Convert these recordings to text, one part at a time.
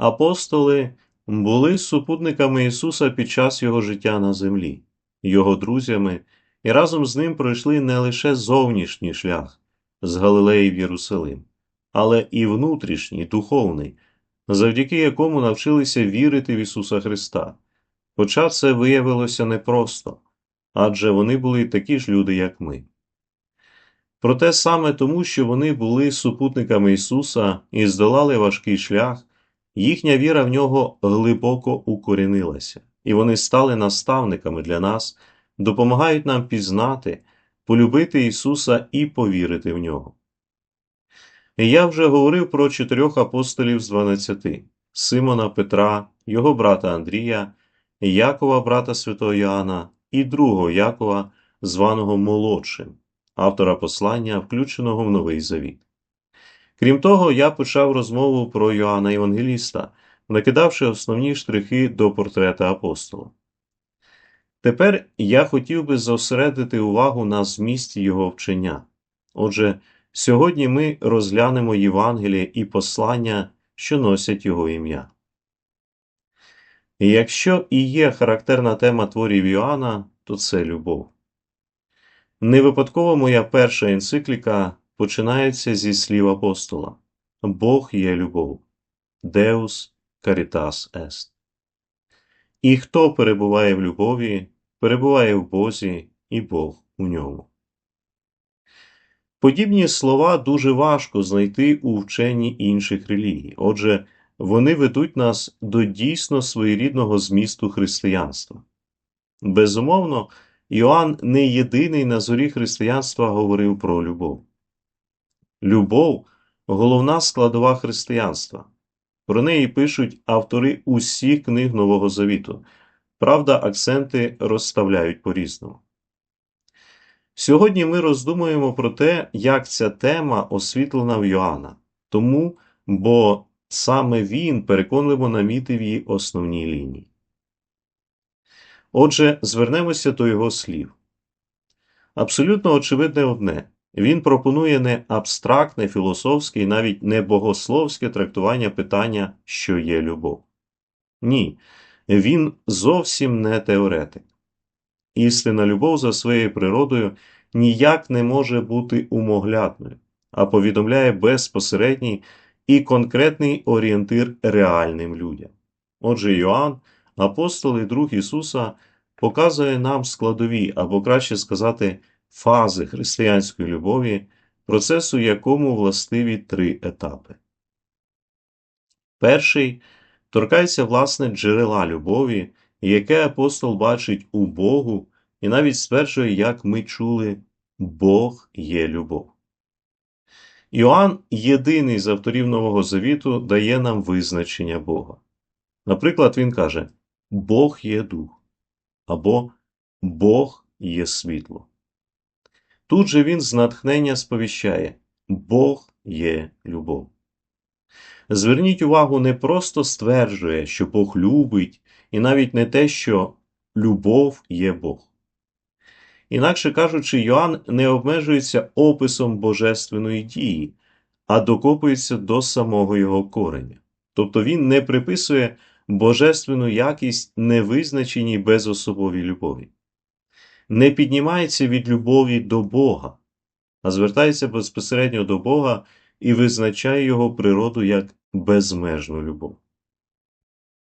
Апостоли були супутниками Ісуса під час Його життя на землі, Його друзями, і разом з ним пройшли не лише зовнішній шлях з Галилеї в Єрусалим, але і внутрішній, духовний, завдяки якому навчилися вірити в Ісуса Христа. Хоча це виявилося непросто, адже вони були такі ж люди, як ми. Проте саме тому, що вони були супутниками Ісуса і здолали важкий шлях, їхня віра в нього глибоко укорінилася, і вони стали наставниками для нас, допомагають нам пізнати, полюбити Ісуса і повірити в нього. Я вже говорив про чотирьох апостолів з дванадцяти Симона Петра, його брата Андрія, Якова, брата святого Йоанна, і другого Якова, званого молодшим, автора послання, включеного в Новий Завіт. Крім того, я почав розмову про Йоанна Євангеліста, накидавши основні штрихи до портрета апостола. Тепер я хотів би зосередити увагу на змісті його вчення. Отже, сьогодні ми розглянемо Євангеліє і послання, що носять його ім'я. Якщо і є характерна тема творів Йоанна, то це любов. Не випадково моя перша енцикліка починається зі слів апостола Бог є любов, Deus caritas est. І хто перебуває в любові, перебуває в Бозі, і Бог у ньому. Подібні слова дуже важко знайти у вченні інших релігій. Отже, вони ведуть нас до дійсно своєрідного змісту християнства. Безумовно, Іоанн не єдиний на зорі християнства говорив про любов. Любов головна складова християнства. Про неї пишуть автори усіх книг Нового Завіту. Правда, акценти розставляють по-різному. Сьогодні ми роздумуємо про те, як ця тема освітлена в Йоанна, тому, бо саме він переконливо намітив її основній лінії. Отже, звернемося до його слів. Абсолютно очевидне одне він пропонує не абстрактне, філософське і навіть не богословське трактування питання, що є любов. Ні, він зовсім не теоретик. Істинна любов за своєю природою ніяк не може бути умоглядною, а повідомляє безпосередній і конкретний орієнтир реальним людям. Отже, Йоанн, апостол і друг Ісуса, показує нам складові, або краще сказати, фази християнської любові, процесу якому властиві три етапи. Перший торкається власне джерела любові, яке апостол бачить у Богу і навіть стверджує, як ми чули, Бог є любов. Іоанн, єдиний з авторів Нового Завіту, дає нам визначення Бога. Наприклад, він каже: Бог є дух або Бог є світло. Тут же він з натхнення сповіщає Бог є любов. Зверніть увагу, не просто стверджує, що Бог любить, і навіть не те, що любов є Бог. Інакше кажучи, Йоанн не обмежується описом божественної дії, а докопується до самого його кореня. Тобто він не приписує божественну якість невизначеній безособовій любові, не піднімається від любові до Бога, а звертається безпосередньо до Бога і визначає його природу як безмежну любов.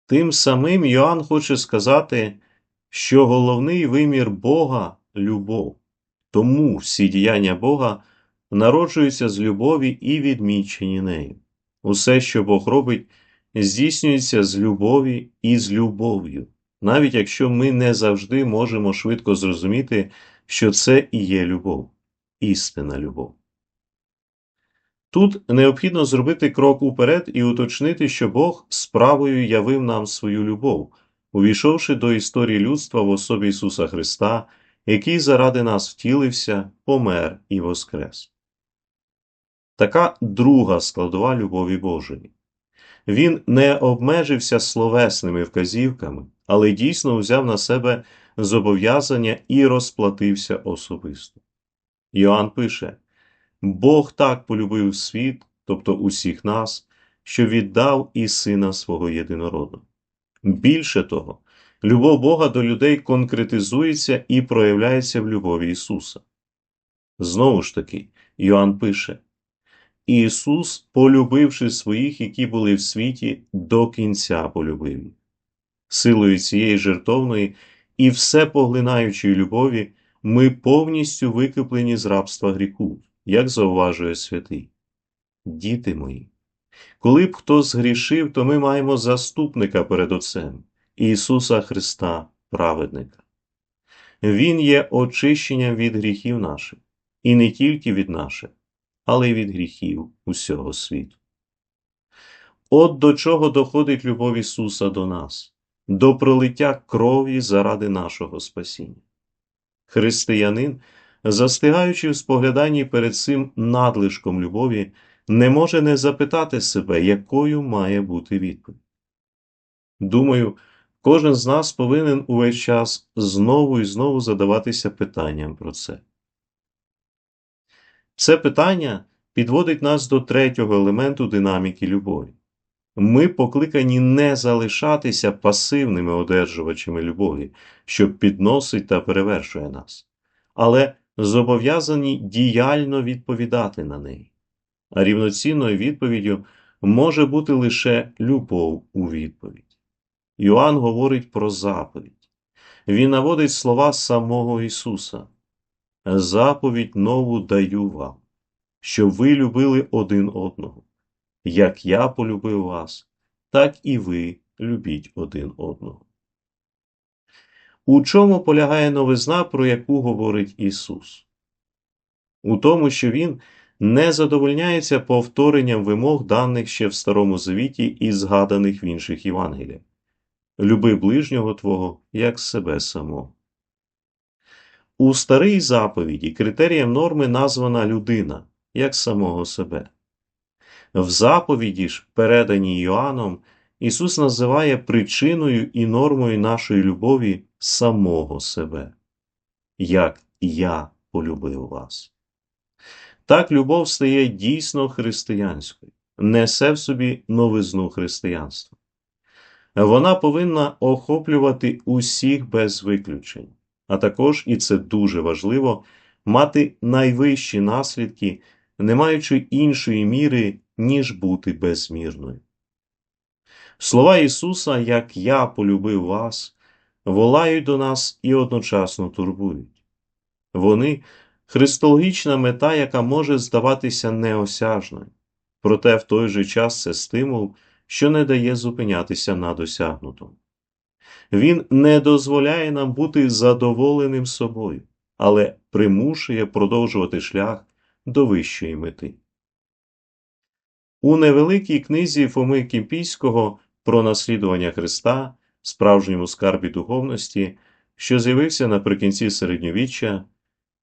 Тим самим Йоанн хоче сказати, що головний вимір Бога любов, тому всі діяння Бога народжуються з любові і відмічені нею. Усе, що Бог робить, здійснюється з любові і з любов'ю, навіть якщо ми не завжди можемо швидко зрозуміти, що це і є любов, істинна любов. Тут необхідно зробити крок уперед і уточнити, що Бог справою явив нам свою любов, увійшовши до історії людства в особі Ісуса Христа, який заради нас втілився, помер і воскрес. Така друга складова любові Божої. Він не обмежився словесними вказівками, але дійсно взяв на себе зобов'язання і розплатився особисто. Йоанн пише Бог так полюбив світ, тобто усіх нас, що віддав і Сина свого єдинородного. Більше того, любов Бога до людей конкретизується і проявляється в любові Ісуса. Знову ж таки, Йоанн пише Ісус, полюбивши своїх, які були в світі, до кінця полюбив. Силою цієї жертовної і всепоглинаючої любові ми повністю викуплені з рабства гріху, як зауважує святий. Діти мої, коли б хто згрішив, то ми маємо заступника перед Отцем Ісуса Христа, праведника. Він є очищенням від гріхів наших, і не тільки від наших, але й від гріхів усього світу. От до чого доходить любов Ісуса до нас, до пролиття крові заради нашого спасіння. Християнин, застигаючи в спогляданні перед цим надлишком любові, не може не запитати себе, якою має бути відповідь. Думаю, кожен з нас повинен увесь час знову і знову задаватися питанням про це. Це питання підводить нас до третього елементу динаміки любові. Ми покликані не залишатися пасивними одержувачами любові, що підносить та перевершує нас, але зобов'язані діяльно відповідати на неї. А рівноцінною відповіддю може бути лише любов у відповідь. Йоанн говорить про заповідь. Він наводить слова самого Ісуса. Заповідь нову даю вам, щоб ви любили один одного. Як я полюбив вас, так і ви любіть один одного. У чому полягає новизна, про яку говорить Ісус? У тому, що Він не задовольняється повторенням вимог, даних ще в Старому Завіті і згаданих в інших Євангеліях. Люби ближнього Твого, як себе самого. У старій заповіді критерієм норми названа людина, як самого себе. В заповіді ж, переданій Йоанном, Ісус називає причиною і нормою нашої любові самого себе, як я полюбив вас. Так любов стає дійсно християнською, несе в собі новизну християнства. Вона повинна охоплювати усіх без виключень, а також, і це дуже важливо, мати найвищі наслідки, не маючи іншої міри, ніж бути безмірною. Слова Ісуса, як я полюбив вас, волають до нас і одночасно турбують. Вони христологічна мета, яка може здаватися неосяжною, проте в той же час це стимул, що не дає зупинятися на досягнутому. Він не дозволяє нам бути задоволеним собою, але примушує продовжувати шлях до вищої мети. У невеликій книзі Фоми Кімпійського про наслідування Христа, справжньому скарбі духовності, що з'явився наприкінці середньовіччя,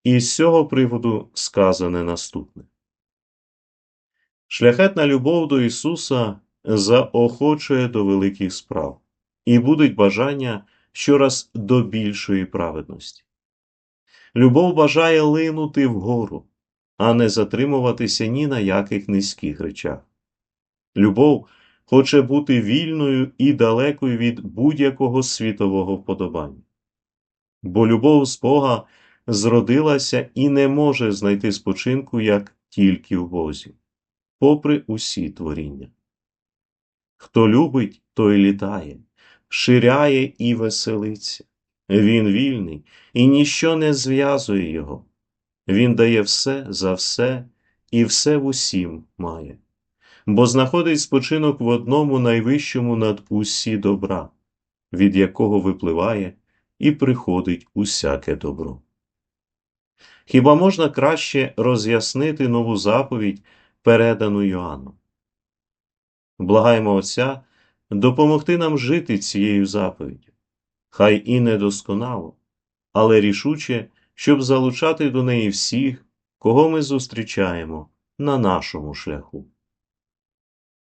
і з цього приводу сказане наступне. Шляхетна любов до Ісуса заохочує до великих справ, і будуть бажання щораз до більшої праведності. Любов бажає линути вгору, а не затримуватися ні на яких низьких речах. Любов хоче бути вільною і далекою від будь-якого світового вподобання. Бо любов з Бога зродилася і не може знайти спочинку як тільки в Бозі, попри усі творіння. Хто любить, той літає, ширяє і веселиться. Він вільний і ніщо не зв'язує його. Він дає все за все і все в усім має бо знаходить спочинок в одному найвищому над усі добра, від якого випливає і приходить усяке добро. Хіба можна краще роз'яснити нову заповідь, передану Йоанном? Благаємо Отця допомогти нам жити цією заповіддю, хай і недосконало, але рішуче, щоб залучати до неї всіх, кого ми зустрічаємо на нашому шляху.